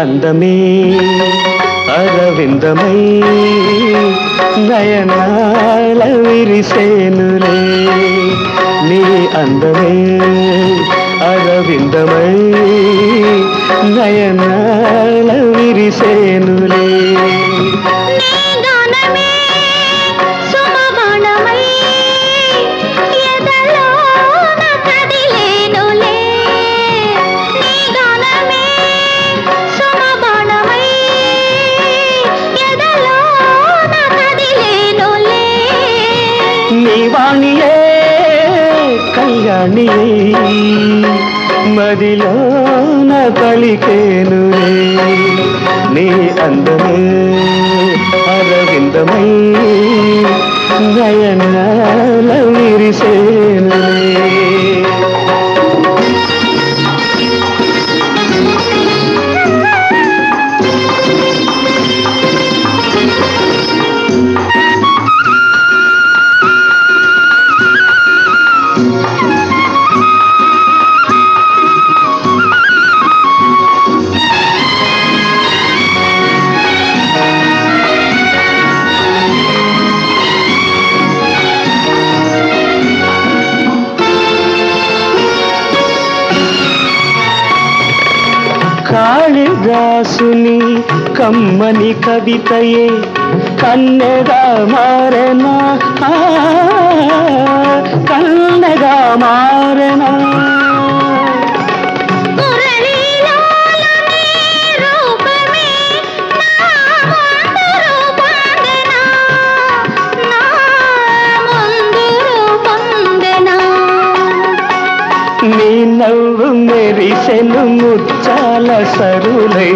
అందమే అరవిందమై నయనాల విరిసేనులే నీ అందమే అరవిందమై నయనాల విరిసేనులే నీ కళ్యాణి కళ్యాణియే మదిలోన పలికేనులే నీ అందమే అరవిందమై నయనా కాళిదాసుని కమ్మని కవితయే కన్నెగా మారనా? కన్నెగా మారనా? నీ నవ్వు మెరిసెను ముచ్చాల సరులై.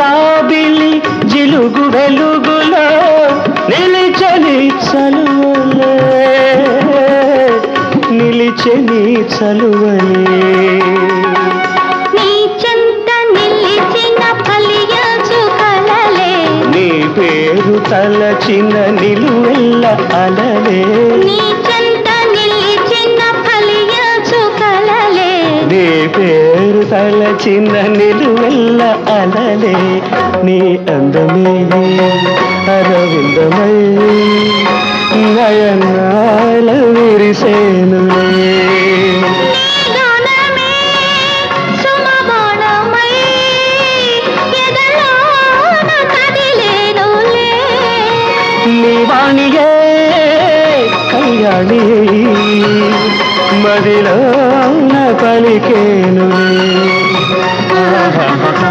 జాబిలి జిలుగు వెలుగులో నిలిచని చలువలే. నిలిచని చలువలే. పేరు తలచిన నిలువెల్ల అలలే. కలలే నీ పేరు తలచిన నిలువెల్ల అలలే నీ అందమే అరవిందమై నయనాల విరిసేనులే గానమే సుమబాణమై ఎదలోన కదిలేనులే నీ వాణియే కళ్యాణి మదిలోన పలికేను ఆహాహాహా.